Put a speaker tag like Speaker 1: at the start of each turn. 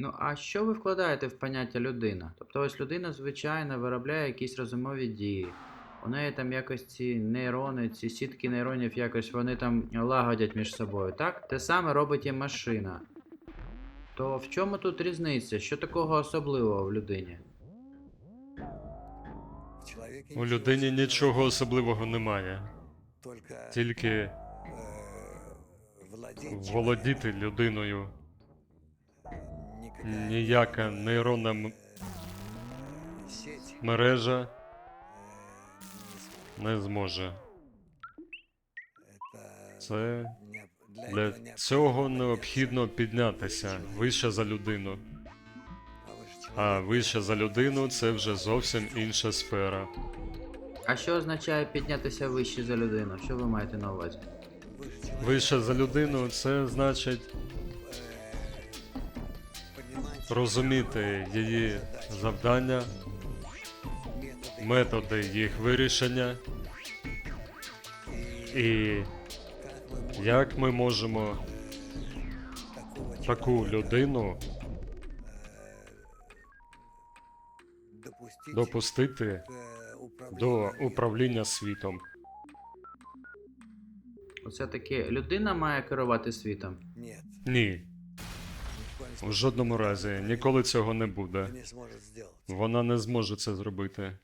Speaker 1: Ну, а що ви вкладаєте в поняття людина? Тобто ось людина, звичайно, виробляє якісь розумові дії. У неї там якось ці нейрони, ці сітки нейронів якось вони там лагодять між собою, так? Те саме робить і машина. То в чому тут різниця? Що такого особливого в людині?
Speaker 2: У людині нічого особливого немає. Тільки
Speaker 3: э,
Speaker 2: володіти людиною ніяка нейронна м-
Speaker 3: э, сеть
Speaker 2: мережа
Speaker 3: э, не
Speaker 2: не зможе.
Speaker 3: сможет. Это
Speaker 2: Це
Speaker 3: необ- для
Speaker 2: для
Speaker 3: этого
Speaker 2: цього
Speaker 3: необходимо
Speaker 2: необхідно піднятися вище за людину. А вище за людину це вже зовсім інша сфера.
Speaker 1: А що означає піднятися вище за людину? Що ви маєте на увазі?
Speaker 3: Выше человека,
Speaker 2: Вище за людину це значить
Speaker 3: понимать
Speaker 2: розуміти її завдання, методи їх вирішення і як ми можемо таку людину допустити до управління світом.
Speaker 1: Оце таки людина має керувати світом.
Speaker 2: Ні,
Speaker 3: в случае
Speaker 2: жодному разі ніколи цього не буде. Вона не зможе це зробити.